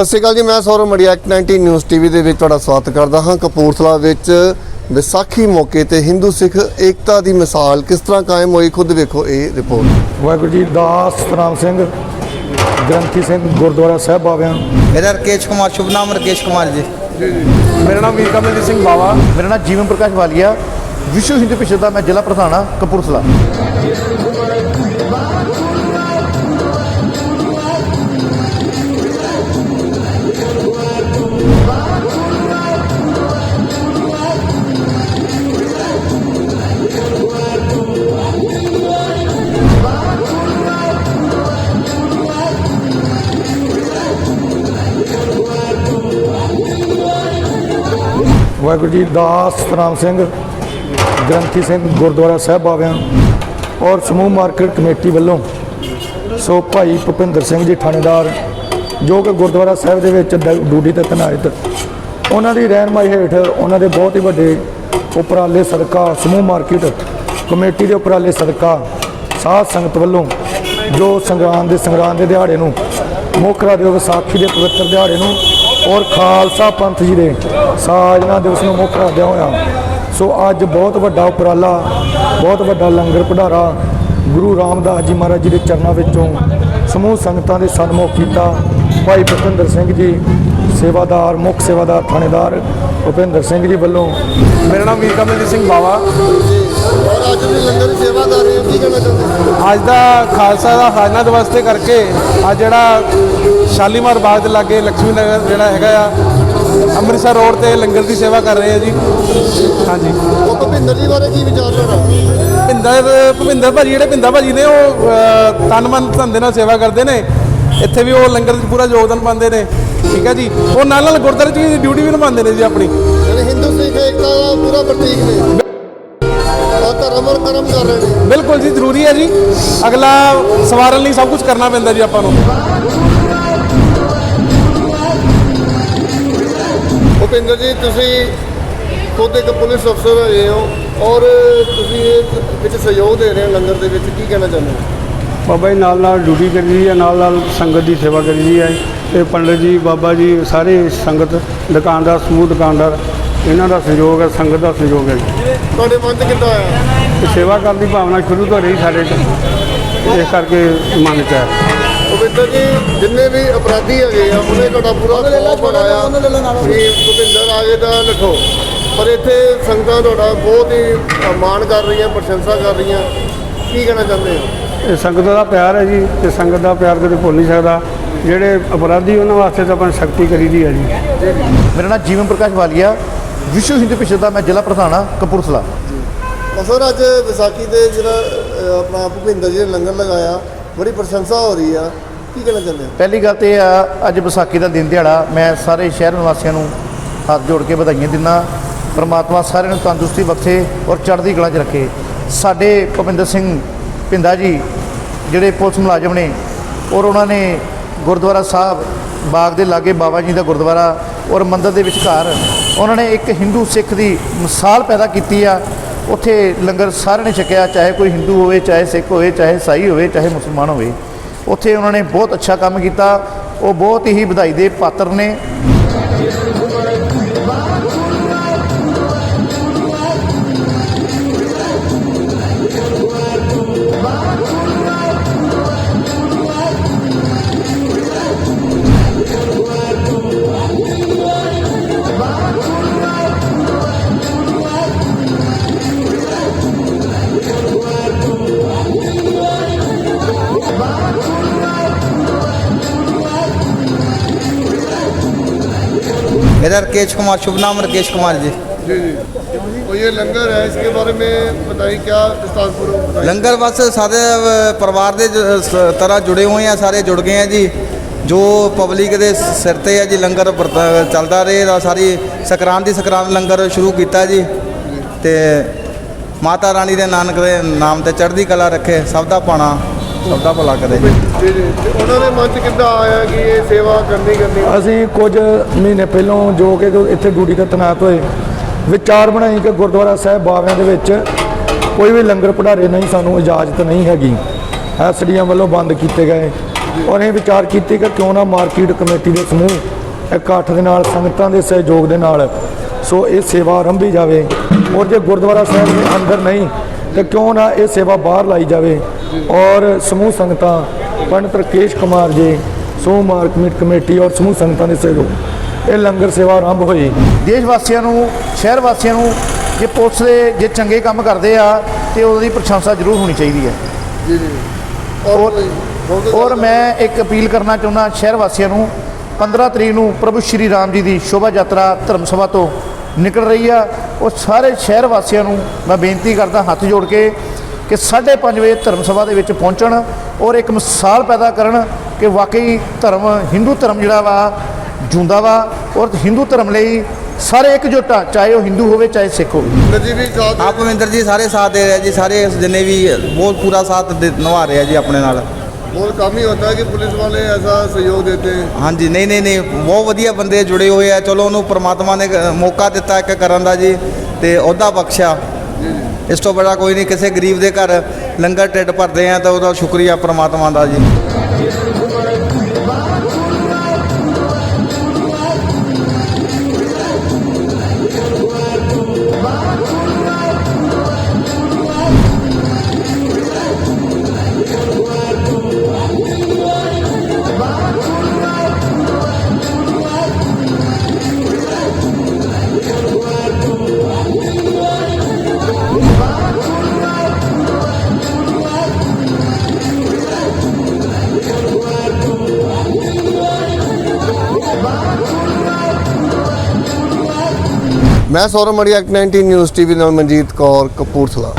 ਸਤਿ ਸ਼੍ਰੀ ਅਕਾਲ ਜੀ ਮੈਂ ਸੌਰਵ ਮੜੀਆ 19 ਨਿਊਜ਼ ਟੀਵੀ ਦੇ ਵਿੱਚ ਤੁਹਾਡਾ ਸਵਾਗਤ ਕਰਦਾ ਹਾਂ। ਕਪੂਰਥਲਾ ਵਿੱਚ ਵਿਸਾਖੀ ਮੌਕੇ ਤੇ ਹਿੰਦੂ ਸਿੱਖ ਏਕਤਾ ਦੀ ਮਿਸਾਲ ਕਿਸ ਤਰ੍ਹਾਂ ਕਾਇਮ ਹੋਈ ਖੁਦ ਵੇਖੋ ਇਹ ਰਿਪੋਰਟ ਵਾਹਿਗੁਰੂ ਜੀ ਦਾਸ ਸਤਨਾਮ ਸਿੰਘ ਗ੍ਰੰਥੀ ਸਿੰਘ ਗੁਰਦੁਆਰਾ ਸਾਹਿਬ ਬਾਵਿਆਂ ਮੇਰਾ ਰਕੇਸ਼ ਕੁਮਾਰ ਸ਼ੁਭ ਨਾਮ ਰਕੇਸ਼ ਕੁਮਾਰ ਜੀ। ਮੇਰਾ ਨਾਮ ਵੀਰ ਕਮਲਜੀਤ ਸਿੰਘ ਬਾਵਾ। ਮੇਰਾ ਨਾਮ ਜੀਵਨ ਪ੍ਰਕਾਸ਼ ਵਾਲੀਆ। ਵਿਸ਼ਵ ਹਿੰਦੂ ਪਿਛੜ ਦਾ ਮੈਂ ਜ਼ਿਲ੍ਹਾ ਪ੍ਰਧਾਨ ਹਾਂ ਕਪੂਰਥਲਾ। ਵਾਹਿਗੁਰੂ ਜੀ ਦਾਸ ਸਤਨਾਮ ਸਿੰਘ, ਗ੍ਰੰਥੀ ਸਿੰਘ ਗੁਰਦੁਆਰਾ ਸਾਹਿਬ ਬਾਵਿਆਂ ਔਰ ਸਮੂਹ ਮਾਰਕੀਟ ਕਮੇਟੀ ਵੱਲੋਂ ਸੋ ਭਾਈ ਭੁਪਿੰਦਰ ਸਿੰਘ ਜੀ ਥਾਣੇਦਾਰ, ਜੋ ਕਿ ਗੁਰਦੁਆਰਾ ਸਾਹਿਬ ਦੇ ਵਿੱਚ ਡਿਊਟੀ ਤੇ ਤੈਨਾਤ, ਉਹਨਾਂ ਦੀ ਰਹਿਨਮਾਈ ਹੇਠ ਉਹਨਾਂ ਦੇ ਬਹੁਤ ਹੀ ਵੱਡੇ ਉਪਰਾਲੇ ਸਦਕਾ, ਸਮੂਹ ਮਾਰਕੀਟ ਕਮੇਟੀ ਦੇ ਉਪਰਾਲੇ ਸਦਕਾ ਸਾਧ ਸੰਗਤ ਵੱਲੋਂ ਜੋ ਸੰਗਰਾਂਦ ਦੇ ਸੰਗਰਾਂਦ ਦੇ ਦਿਹਾੜੇ ਨੂੰ ਮੁੱਖ ਰਾਜੋ ਵਿਸਾਖੀ ਦੇ ਪਵਿੱਤਰ ਦਿਹਾੜੇ ਨੂੰ ਔਰ ਖਾਲਸਾ ਪੰਥ ਜੀ ਦੇ ਸਾਜਨਾ ਦਿਵਸ ਨੂੰ ਮੁੱਖ ਰੱਖਦਿਆਂ ਹੋਇਆ, ਸੋ ਅੱਜ ਬਹੁਤ ਵੱਡਾ ਉਪਰਾਲਾ, ਬਹੁਤ ਵੱਡਾ ਲੰਗਰ ਭੰਡਾਰਾ ਗੁਰੂ ਰਾਮਦਾਸ ਜੀ ਮਹਾਰਾਜ ਜੀ ਦੇ ਚਰਨਾਂ ਵਿੱਚੋਂ ਸਮੂਹ ਸੰਗਤਾਂ ਦੇ ਸਨਮੁਖ ਕੀਤਾ। ਭਾਈ ਭੁਪਿੰਦਰ ਸਿੰਘ ਜੀ, ਸੇਵਾਦਾਰ, ਮੁੱਖ ਸੇਵਾਦਾਰ, ਥਾਣੇਦਾਰ ਭੁਪਿੰਦਰ ਸਿੰਘ ਜੀ ਵੱਲੋਂ। ਮੇਰਾ ਨਾਮ ਵੀਰ ਕਮਲਜੀਤ ਸਿੰਘ ਬਾਵਾ। ਔਰ ਅੱਜ ਵੀ ਲੰਗਰ ਦੀ ਸੇਵਾ ਕਰ ਰਹੇ ਹੋ ਕੀ ਕਹਿਣਾ ਚਾਹੁੰਦੇ ਅੱਜ ਦਾ ਖਾਲਸਾ ਦਾ ਖਾਜਨਾ ਦਿਵਸ ਤੇ ਕਰਕੇ ਅੱਜ ਜਿਹੜਾ ਸ਼ਾਲੀਮਾਰ ਬਾਗ ਦੇ ਲਾਗੇ ਲక్ష్ਮੀ ਨਗਰ ਜਿਹੜਾ ਹੈਗਾ ਆ ਅੰਮ੍ਰਿਤਸਰ ਰੋਡ ਤੇ ਲੰਗਰ ਦੀ ਸੇਵਾ ਕਰ ਰਹੇ ਆ ਜੀ। ਹਾਂਜੀ। ਉਹ ਭੁਪਿੰਦਰ ਜੀ ਬਾਰੇ ਕੀ ਵਿਚਾਰ ਤੁਹਾਡਾ? ਭਿੰਦਰ ਭੁਪਿੰਦਰ ਭਾਜੀ ਜਿਹੜੇ ਭਿੰਦਾ ਭਾਜੀ ਨੇ ਉਹ ਅਹ, ਤਨ ਮਨ ਧਨ ਦੇ ਨਾਲ ਸੇਵਾ ਕਰਦੇ ਨੇ। ਇੱਥੇ ਵੀ ਉਹ ਲੰਗਰ 'ਚ ਪੂਰਾ ਯੋਗਦਾਨ ਪਾਉਂਦੇ ਨੇ। ਠੀਕ ਹੈ ਜੀ। ਉਹ ਨਾਲ ਨਾਲ ਗੁਰਦੁਆਰੇ 'ਚ ਵੀ ਡਿਊਟੀ ਵੀ ਨਿਭਾਉਂਦੇ ਨੇ ਜੀ ਆਪਣੀ। ਹਿੰਦੂ ਸਿੱਖ ਏਕਤਾ ਦਾ ਪੂਰਾ ਪ੍ਰਤੀਕ ਨੇ। ਔਰ ਧਰਮ ਔਰ ਕਰਮ ਕਰ ਰਹੇ ਨੇ। ਬਿਲਕੁਲ ਜੀ ਜ਼ਰੂਰੀ ਹੈ ਜੀ। ਅਗਲਾ ਸਵਾਰਨ ਲਈ ਸਭ ਕੁਝ ਕਰਨਾ ਪੈਂਦਾ ਜੀ ਆਪਾਂ ਨੂੰ। ਭੁਪਿੰਦਰ ਜੀ ਤੁਸੀਂ ਖੁਦ ਇੱਕ ਪੁਲਿਸ ਅਫਸਰ ਹੋਏ ਹੋ ਔਰ ਤੁਸੀਂ ਇਹ ਵਿੱਚ ਸਹਿਯੋਗ ਦੇ ਰਹੇ ਹੋ ਲੰਗਰ ਦੇ ਵਿੱਚ ਕੀ ਕਹਿਣਾ ਚਾਹੁੰਦੇ ਹੋ? ਬਾਬਾ ਜੀ ਨਾਲ ਨਾਲ ਡਿਊਟੀ ਕਰੀ ਦੀ ਹੈ ਨਾਲ ਨਾਲ ਸੰਗਤ ਦੀ ਸੇਵਾ ਕਰੀ ਦੀ ਹੈ। ਤੇ ਪੰਡਤ ਜੀ ਬਾਬਾ ਜੀ ਸਾਰੇ ਸੰਗਤ ਦੁਕਾਨਦਾਰ ਸਮੂਹ ਦੁਕਾਨਦਾਰ ਇਹਨਾਂ ਦਾ ਸਹਿਯੋਗ ਹੈ ਸੰਗਤ ਦਾ ਸਹਿਯੋਗ ਹੈ ਜੀ। ਤੁਹਾਡੇ ਮਨ 'ਚ ਕਿੱਦਾਂ ਆਇਆ ਤੇ ਸੇਵਾ ਕਰਨ ਦੀ ਭਾਵਨਾ ਸ਼ੁਰੂ ਤੋਂ ਰਹੀ ਸਾਡੇ 'ਚ ਇਸ ਕਰਕੇ ਮਨ 'ਚ ਹੈ ਭੁਪਿੰਦਰ ਜੀ ਜਿੰਨੇ ਵੀ ਅਪਰਾਧੀ ਹੈਗੇ ਆ ਉਹਨੇ ਤੁਹਾਡਾ ਪੂਰਾ ਖੌਫ ਬਣਾਇਆ। ਵੀ ਭੁਪਿੰਦਰ ਆ ਗਏ ਤਾਂ ਨਠੋ। ਪਰ ਇੱਥੇ ਸੰਗਤਾਂ ਤੁਹਾਡਾ ਬਹੁਤ ਹੀ ਮਾਣ ਕਰ ਰਹੀਆਂ ਪ੍ਰਸ਼ੰਸਾ ਕਰ ਰਹੀਆਂ। ਕੀ ਕਹਿਣਾ ਚਾਹੁੰਦੇ ਹੋ? ਇਹ ਸੰਗਤ ਦਾ ਪਿਆਰ ਹੈ ਜੀ ਤੇ ਸੰਗਤ ਦਾ ਪਿਆਰ ਕਦੇ ਭੁੱਲ ਨਹੀਂ ਸਕਦਾ। ਜਿਹੜੇ ਅਪਰਾਧੀ ਉਹਨਾਂ ਵਾਸਤੇ ਤਾਂ ਆਪਾਂ ਸਖਤੀ ਕਰੀ ਦੀ ਹੈ ਜੀ। ਮੇਰਾ ਨਾਮ ਜੀਵਨ ਪ੍ਰਕਾਸ਼ ਵਾਲੀਆ। ਵਿਸ਼ਵ ਹਿੰਦੂ ਪਿਛੜ ਦਾ ਮੈਂ ਜ਼ਿਲ੍ਹਾ ਪ੍ਰਧਾਨ ਹਾਂ ਕਪੂਰਥਲਾ। ਸਰ ਅੱਜ ਵਿਸਾਖੀ ਤੇ ਜਿਹੜਾ ਆਪਣਾ ਭੁਪਿੰਦਰ ਜੀ ਨੇ ਲੰਗਰ ਲਗਾਇਆ ਬੜੀ ਪ੍ਰਸ਼ੰਸਾ ਹੋ ਰਹੀ ਆ। ਕੀ ਕਹਿਣਾ ਚਾਹੁੰਦੇ ਹੋ? ਪਹਿਲੀ ਗੱਲ ਤੇ ਆ ਅੱਜ ਵਿਸਾਖੀ ਦਾ ਦਿਨ ਦਿਹਾੜਾ ਮੈਂ ਸਾਰੇ ਸ਼ਹਿਰ ਨਿਵਾਸੀਆਂ ਨੂੰ ਹੱਥ ਜੋੜ ਕੇ ਵਧਾਈਆਂ ਦਿੰਦਾ ਪਰਮਾਤਮਾ ਸਾਰਿਆਂ ਨੂੰ ਤੰਦਰੁਸਤੀ ਬਖਸ਼ੇ ਔਰ ਚੜ੍ਹਦੀ ਕਲਾ 'ਚ ਰੱਖੇ। ਸਾਡੇ ਭੁਪਿੰਦਰ ਸਿੰਘ ਭਿੰਦਾ ਜੀ ਜਿਹੜੇ ਪੁਲਿਸ ਮੁਲਾਜ਼ਮ ਨੇ ਔਰ ਉਹਨਾਂ ਨੇ ਗੁਰਦੁਆਰਾ ਸਾਹਿਬ, ਬਾਗ ਦੇ ਲਾਗੇ ਬਾਬਾ ਜੀ ਦਾ ਗੁਰਦੁਆਰਾ ਔਰ ਮੰਦਿਰ ਦੇ ਵਿਚਕਾਰ ਉਹਨਾਂ ਨੇ ਇੱਕ ਹਿੰਦੂ ਸਿੱਖ ਦੀ ਮਿਸਾਲ ਪੈਦਾ ਕੀਤੀ ਆ। ਉੱਥੇ ਲੰਗਰ ਸਾਰਿਆਂ ਨੇ ਛਕਿਆ, ਚਾਹੇ ਕੋਈ ਹਿੰਦੂ ਹੋਵੇ, ਚਾਹੇ ਸਿੱਖ ਹੋਵੇ, ਚਾਹੇ ਈਸਾਈ ਹੋਵੇ, ਚਾਹੇ ਮੁਸਲਮਾਨ ਹੋਵੇ। ਉੱਥੇ ਉਹਨਾਂ ਨੇ ਬਹੁਤ ਅੱਛਾ ਕੰਮ ਕੀਤਾ। ਉਹ ਬਹੁਤ ਹੀ ਵਧਾਈ ਦੇ ਪਾਤਰ ਨੇ। रकेश कुमार शुभ नाम रकेश कुमार जी जी जी तो ये लंगर है इसके बारे में बताइए क्या विस्तारपूर्वक बताइए ਲੰਗਰ ਬਸ ਸਾਰੇ ਅ, ਪਰਿਵਾਰ ਦੇ ਜ- ਸ- ਤਰ੍ਹਾਂ ਜੁੜੇ ਹੋਏ ਆ ਸਾਰੇ ਜੁੜ ਗਏ ਆ ਜੀ ਜੋ ਪਬਲਿਕ ਦੇ ਸ- ਸਿਰ ਤੇ ਆ ਜੀ ਲੰਗਰ ਵਰਤ- ਚੱਲਦਾ ਰਹੇਗਾ ਸਾਰੀ ਸਕਰਾਂਤ ਦੀ ਸਕਰਾਂਤ ਲੰਗਰ ਸ਼ੁਰੂ ਕੀਤਾ ਜੀ ਤੇ ਮਾਤਾ ਰਾਣੀ ਦੇ ਨਾਨਕ ਦੇ ਨਾਮ ਤੇ ਚੜ੍ਹਦੀ ਕਲਾ ਰੱਖੇ ਸਭ ਦਾ ਪਾਣਾ ਸਭ ਦਾ ਭਲਾ ਕਰੇ ਜੀ ਜੀ ਤੇ ਉਹਨਾਂ ਦੇ ਮਨ 'ਚ ਕਿੱਦਾਂ ਆਇਆ ਕਿ ਇਹ ਸੇਵਾ ਕਰਨੀ ਕਰਨੀ? ਅਸੀਂ ਕੁਝ ਮਹੀਨੇ ਪਹਿਲਾਂ ਜੋ ਕਿ ਜੋ ਇੱਥੇ ਡਿਊਟੀ ਤੇ ਤੈਨਾਤ ਹੋਏ, ਵਿਚਾਰ ਬਣਾਈ ਕਿ ਗੁਰਦੁਆਰਾ ਸਾਹਿਬ ਬਾਵਿਆਂ ਦੇ ਵਿੱਚ ਕੋਈ ਵੀ ਲੰਗਰ ਭੰਡਾਰੇ ਨਹੀਂ, ਸਾਨੂੰ ਇਜਾਜ਼ਤ ਨਹੀਂ ਹੈਗੀ। ਐਸਡੀਐਮ ਵੱਲੋਂ ਬੰਦ ਕੀਤੇ ਗਏ। ਔਰ ਇਹ ਵਿਚਾਰ ਕੀਤੀ ਕਿ ਕਿਉਂ ਨਾ ਮਾਰਕੀਟ ਕਮੇਟੀ ਦੇ ਸਮੂਹ ਇਕੱਠ ਦੇ ਨਾਲ, ਸੰਗਤਾਂ ਦੇ ਸਹਿਯੋਗ ਦੇ ਨਾਲ ਸੋ ਇਹ ਸੇਵਾ ਆਰੰਭੀ ਜਾਵੇ। ਔਰ ਜੇ ਗੁਰਦੁਆਰਾ ਸਾਹਿਬ ਦੇ ਅੰਦਰ ਨਹੀਂ, ਤੇ ਕਿਉਂ ਨਾ ਇਹ ਸੇਵਾ ਬਾਹਰ ਲਾਈ ਜਾਵੇ। ਔਰ ਸਮੂਹ ਸੰਗਤਾਂ ਪੰਡਤ ਰਕੇਸ਼ ਕੁਮਾਰ ਜੀ ਸਮੂਹ ਮਾਰਕੀਟ ਕਮੇਟੀ ਔਰ ਸਮੂਹ ਸੰਗਤਾਂ ਦੇ ਸਹਿਯੋਗ। ਇਹ ਲੰਗਰ ਸੇਵਾ ਆਰੰਭ ਹੋਈ। ਦੇਸ਼ ਵਾਸੀਆਂ ਨੂੰ ਸ਼ਹਿਰ ਵਾਸੀਆਂ ਨੂੰ ਜੇ ਪੁਲਿਸ ਦੇ ਜੇ ਚੰਗੇ ਕੰਮ ਕਰਦੇ ਆ ਤੇ ਉਹਦੀ ਪ੍ਰਸ਼ੰਸਾ ਜ਼ਰੂਰ ਹੋਣੀ ਚਾਹੀਦੀ ਹੈ। ਜੀ ਜੀ। ਔਰ ਔਰ ਮੈਂ ਇੱਕ ਅਪੀਲ ਕਰਨਾ ਚਾਹੁੰਦਾ ਸ਼ਹਿਰ ਵਾਸੀਆਂ ਨੂੰ 15 ਤਰੀਕ ਨੂੰ ਪ੍ਰਭੂ ਸ਼੍ਰੀ ਰਾਮ ਜੀ ਦੀ ਸ਼ੋਭਾ ਯਾਤਰਾ ਧਰਮ ਸਭਾ ਤੋਂ ਨਿਕਲ ਰਹੀ ਆ। ਉਹ ਸਾਰੇ ਸ਼ਹਿਰ ਵਾਸੀਆਂ ਨੂੰ ਮੈਂ ਬੇਨਤੀ ਕਰਦਾ ਹੱਥ ਜੋੜ ਕੇ ਕਿ 5:30 ਵਜੇ ਧਰਮ ਸਭਾ ਦੇ ਵਿੱਚ ਪਹੁੰਚਣ ਔਰ ਇੱਕ ਮਿਸਾਲ ਪੈਦਾ ਕਰਨ ਕਿ ਵਾਕਈ ਧਰਮ ਹਿੰਦੂ ਧਰਮ ਜਿਹੜਾ ਵਾ ਜੁੰਦਾ ਵਾ ਔਰ ਹਿੰਦੂ ਧਰਮ ਲਈ ਸਾਰੇ ਇਕਜੁੱਟ ਆ ਚਾਹੇ ਉਹ ਹਿੰਦੂ ਹੋਵੇ ਚਾਹੇ ਸਿੱਖ ਹੋਵੇ ਜੀ ਵੀ ਸਾਥ ਆਪ ਭਵਿੰਦਰ ਜੀ ਸਾਰੇ ਸਾਥ ਦੇ ਰਹੇ ਆ ਜੀ ਸਾਰੇ ਜਿੰਨੇ ਵੀ ਬਹੁਤ ਪੂਰਾ ਸਾਥ ਦੇ- ਨਿਭਾ ਰਹੇ ਆ ਜੀ ਆਪਣੇ ਨਾਲ बहुत कम ही होता है कि पुलिस वाले ऐसा सहयोग देते हैं ਹਾਂਜੀ ਨਹੀਂ ਨਹੀਂ ਨਹੀਂ ਬਹੁਤ ਵਧੀਆ ਬੰਦੇ ਜੁੜੇ ਹੋਏ ਆ ਚਲੋ ਉਹਨੂੰ ਪ੍ਰਮਾਤਮਾ ਨੇ ਕ- ਮੌਕਾ ਦਿੱਤਾ ਇੱਕ ਕਰਨ ਦਾ ਜੀ ਤੇ ਉਹਦਾ ਬਖਸ਼ਿਆ ਇਸ ਤੋਂ ਬੜਾ ਕੋਈ ਨਹੀਂ, ਕਿਸੇ ਗਰੀਬ ਦੇ ਘਰ ਲੰਗਰ ਢਿੱਡ ਭਰਦੇ ਆ ਤਾਂ ਉਹਦਾ ਸ਼ੁਕਰੀਆ ਪ੍ਰਮਾਤਮਾ ਦਾ ਜੀ। ਮੈਂ ਸੌਰਵ ਮੜੀਆ 19 ਨਿਊਜ਼ ਟੀਵੀ ਨਾਲ ਮਨਜੀਤ ਕੌਰ ਕਪੂਰਥਲਾ।